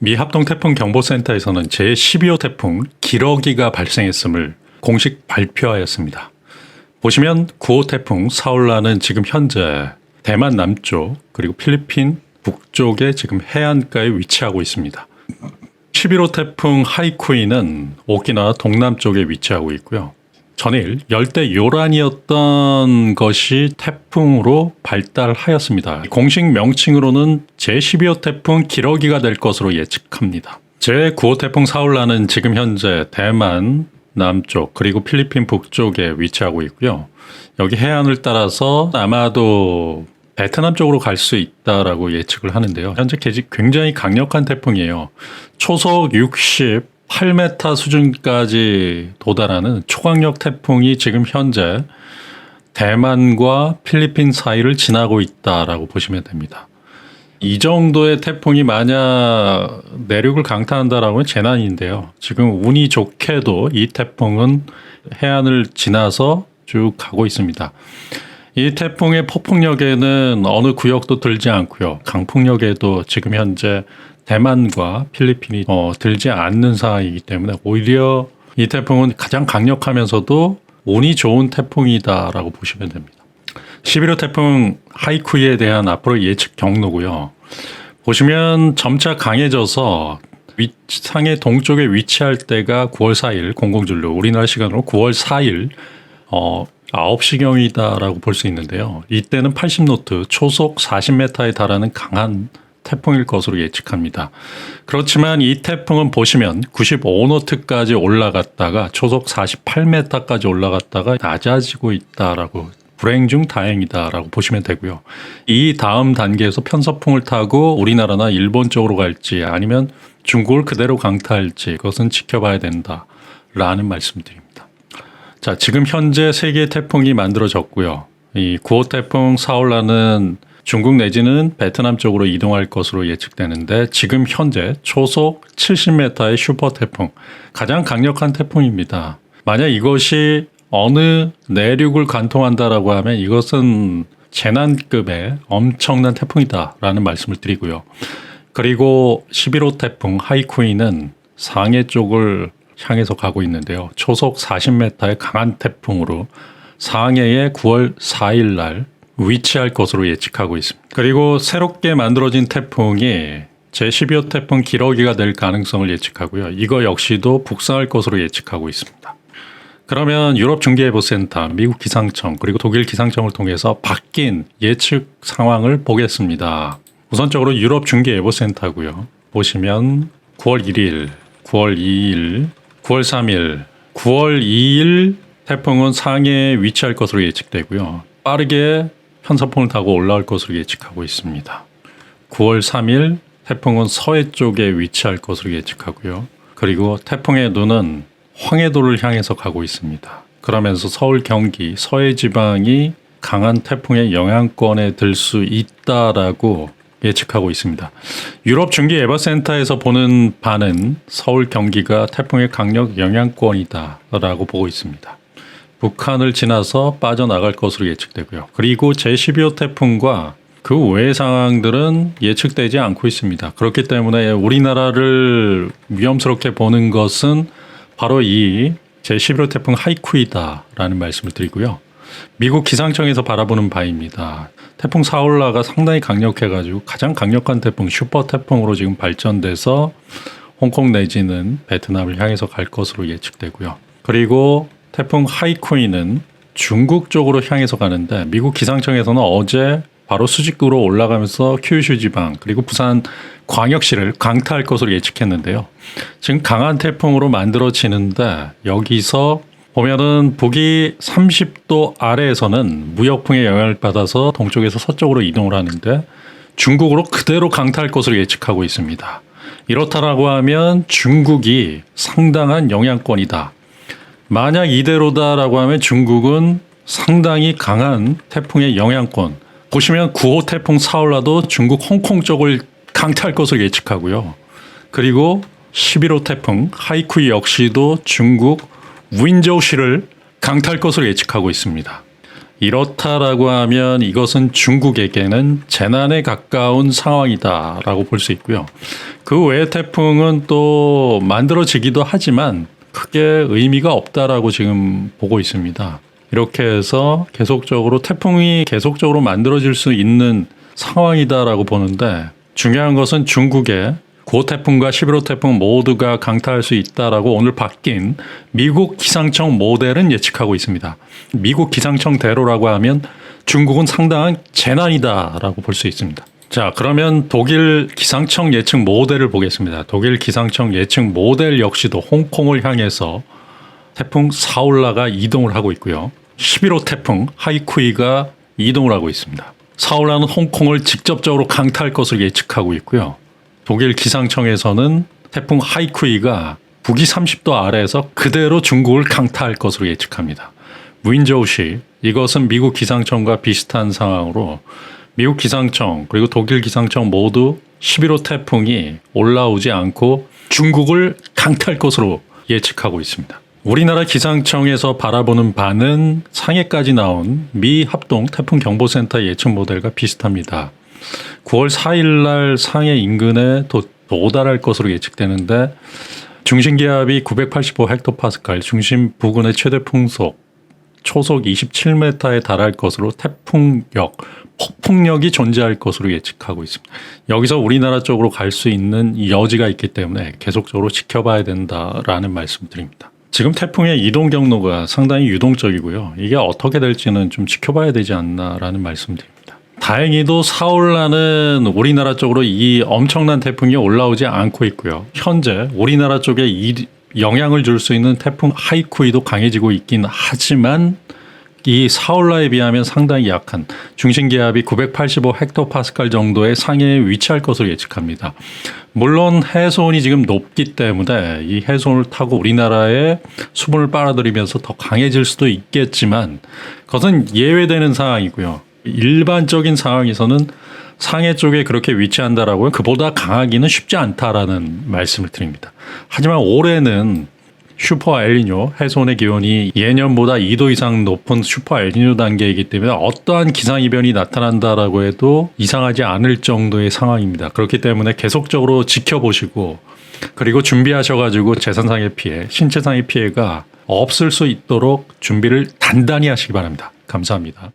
미 합동 태풍 경보센터에서는 제12호 태풍 기러기가 발생했음을 공식 발표하였습니다. 보시면 9호 태풍 사울라는 지금 현재 대만 남쪽 그리고 필리핀 북쪽에 지금 해안가에 위치하고 있습니다. 11호 태풍 하이쿠이는 오키나와 동남쪽에 위치하고 있고요. 전일 열대 요란이었던 것이 태풍으로 발달하였습니다. 공식 명칭으로는 제12호 태풍 기러기가 될 것으로 예측합니다. 제9호 태풍 사울라는 지금 현재 대만 남쪽 그리고 필리핀 북쪽에 위치하고 있고요. 여기 해안을 따라서 아마도 베트남 쪽으로 갈 수 있다라고 예측을 하는데요. 현재 굉장히 강력한 태풍이에요. 초속 68m 수준까지 도달하는 초강력 태풍이 지금 현재 대만과 필리핀 사이를 지나고 있다라고 보시면 됩니다. 이 정도의 태풍이 만약 내륙을 강타한다라고 하면 재난인데요. 지금 운이 좋게도 이 태풍은 해안을 지나서 쭉 가고 있습니다. 이 태풍의 폭풍력에는 어느 구역도 들지 않고요. 강풍력에도 지금 현재 대만과 필리핀이 어, 들지 않는 상황이기 때문에 오히려 이 태풍은 가장 강력하면서도 운이 좋은 태풍이다라고 보시면 됩니다. 11호 태풍 하이쿠이에 대한 앞으로 예측 경로고요. 보시면 점차 강해져서 위상의 동쪽에 위치할 때가 9월 4일 공공줄로 우리나라 시간으로 9월 4일 어 9시경이다라고 볼 수 있는데요. 이때는 80노트 초속 40m에 달하는 강한 태풍일 것으로 예측합니다. 그렇지만 이 태풍은 보시면 95노트까지 올라갔다가 초속 48m까지 올라갔다가 낮아지고 있다라고 불행 중 다행이다라고 보시면 되고요. 이 다음 단계에서 편서풍을 타고 우리나라나 일본 쪽으로 갈지 아니면 중국을 그대로 강타할지 그것은 지켜봐야 된다라는 말씀드립니다. 자, 지금 현재 세 개의 태풍이 만들어졌고요. 이 9호 태풍 사올라는 중국 내지는 베트남 쪽으로 이동할 것으로 예측되는데 지금 현재 초속 70m의 슈퍼 태풍, 가장 강력한 태풍입니다. 만약 이것이 어느 내륙을 관통한다라고 하면 이것은 재난급의 엄청난 태풍이다라는 말씀을 드리고요. 그리고 11호 태풍 하이쿠이는 상해 쪽을 향해서 가고 있는데요. 초속 40m의 강한 태풍으로 상해에 9월 4일 날 위치할 것으로 예측하고 있습니다. 그리고 새롭게 만들어진 태풍이 제12호 태풍 기러기가 될 가능성을 예측하고요. 이거 역시도 북상할 것으로 예측하고 있습니다. 그러면 유럽 중계예보센터, 미국 기상청, 그리고 독일 기상청을 통해서 바뀐 예측 상황을 보겠습니다. 우선적으로 유럽 중계예보센터고요. 보시면 9월 1일, 9월 2일, 9월 3일, 9월 2일 태풍은 상해에 위치할 것으로 예측되고요. 빠르게 편서풍을 타고 올라올 것으로 예측하고 있습니다. 9월 3일 태풍은 서해 쪽에 위치할 것으로 예측하고요. 그리고 태풍의 눈은 황해도를 향해서 가고 있습니다. 그러면서 서울, 경기, 서해 지방이 강한 태풍의 영향권에 들 수 있다라고 예측하고 있습니다. 유럽 중기 에버센터에서 보는 바는 서울 경기가 태풍의 강력 영향권이다라고 보고 있습니다. 북한을 지나서 빠져나갈 것으로 예측되고요. 그리고 제12호 태풍과 그 외의 상황들은 예측되지 않고 있습니다. 그렇기 때문에 우리나라를 위험스럽게 보는 것은 바로 이 제11호 태풍 하이쿠이다라는 말씀을 드리고요. 미국 기상청에서 바라보는 바입니다. 태풍 사울라가 상당히 강력해가지고 가장 강력한 태풍 슈퍼 태풍으로 지금 발전돼서 홍콩 내지는 베트남을 향해서 갈 것으로 예측되고요. 그리고 태풍 하이쿠이는 중국 쪽으로 향해서 가는데 미국 기상청에서는 어제 바로 수직구로 올라가면서 큐슈 지방 그리고 부산 광역시를 강타할 것으로 예측했는데요. 지금 강한 태풍으로 만들어지는데 여기서 보면은 북위 30도 아래에서는 무역풍의 영향을 받아서 동쪽에서 서쪽으로 이동을 하는데 중국으로 그대로 강타할 것으로 예측하고 있습니다. 이렇다라고 하면 중국이 상당한 영향권이다. 만약 이대로다라고 하면 중국은 상당히 강한 태풍의 영향권. 보시면 9호 태풍 사울라도 중국 홍콩 쪽을 강타할 것으로 예측하고요. 그리고 11호 태풍 하이쿠이 역시도 중국 윈저우시를 강타할 것으로 예측하고 있습니다. 이렇다라고 하면 이것은 중국에게는 재난에 가까운 상황이다라고 볼 수 있고요. 그 외의 태풍은 또 만들어지기도 하지만 크게 의미가 없다라고 지금 보고 있습니다. 이렇게 해서 계속적으로 태풍이 계속적으로 만들어질 수 있는 상황이다라고 보는데 중요한 것은 중국의 고태풍과 11호 태풍 모두가 강타할 수 있다라고 오늘 바뀐 미국 기상청 모델은 예측하고 있습니다. 미국 기상청대로라고 하면 중국은 상당한 재난이다라고 볼 수 있습니다. 자, 그러면 독일 기상청 예측 모델을 보겠습니다. 독일 기상청 예측 모델 역시도 홍콩을 향해서 태풍 사울라가 이동을 하고 있고요. 11호 태풍 하이쿠이가 이동을 하고 있습니다. 사울라는 홍콩을 직접적으로 강타할 것으로 예측하고 있고요. 독일 기상청에서는 태풍 하이쿠이가 북위 30도 아래에서 그대로 중국을 강타할 것으로 예측합니다. 무인저우시 이것은 미국 기상청과 비슷한 상황으로 미국 기상청 그리고 독일 기상청 모두 11호 태풍이 올라오지 않고 중국을 강타할 것으로 예측하고 있습니다. 우리나라 기상청에서 바라보는 바는 상해까지 나온 미 합동 태풍 경보센터 예측 모델과 비슷합니다. 9월 4일 날 상해 인근에 도, 도달할 것으로 예측되는데 중심 기압이 985 헥토파스칼, 중심 부근의 최대 풍속 초속 27m에 달할 것으로 태풍력, 폭풍력이 존재할 것으로 예측하고 있습니다. 여기서 우리나라 쪽으로 갈 수 있는 여지가 있기 때문에 계속적으로 지켜봐야 된다라는 말씀드립니다. 지금 태풍의 이동 경로가 상당히 유동적이고요. 이게 어떻게 될지는 좀 지켜봐야 되지 않나라는 말씀드립니다. 다행히도 사올라는 우리나라 쪽으로 이 엄청난 태풍이 올라오지 않고 있고요. 현재 우리나라 쪽에 이 영향을 줄 수 있는 태풍 하이쿠이도 강해지고 있긴 하지만 이 사올라에 비하면 상당히 약한 중심 기압이 985 헥토파스칼 정도의 상해에 위치할 것으로 예측합니다. 물론 해수온이 지금 높기 때문에 이 해수온을 타고 우리나라에 수분을 빨아들이면서 더 강해질 수도 있겠지만 그것은 예외되는 상황이고요. 일반적인 상황에서는 상해 쪽에 그렇게 위치한다라고 그보다 강하기는 쉽지 않다라는 말씀을 드립니다. 하지만 올해는 슈퍼 엘니뇨 해손의 기온이 예년보다 2도 이상 높은 슈퍼 엘니뇨 단계이기 때문에 어떠한 기상 이변이 나타난다라고 해도 이상하지 않을 정도의 상황입니다. 그렇기 때문에 계속적으로 지켜보시고 그리고 준비하셔가지고 재산상의 피해, 신체상의 피해가 없을 수 있도록 준비를 단단히 하시기 바랍니다. 감사합니다.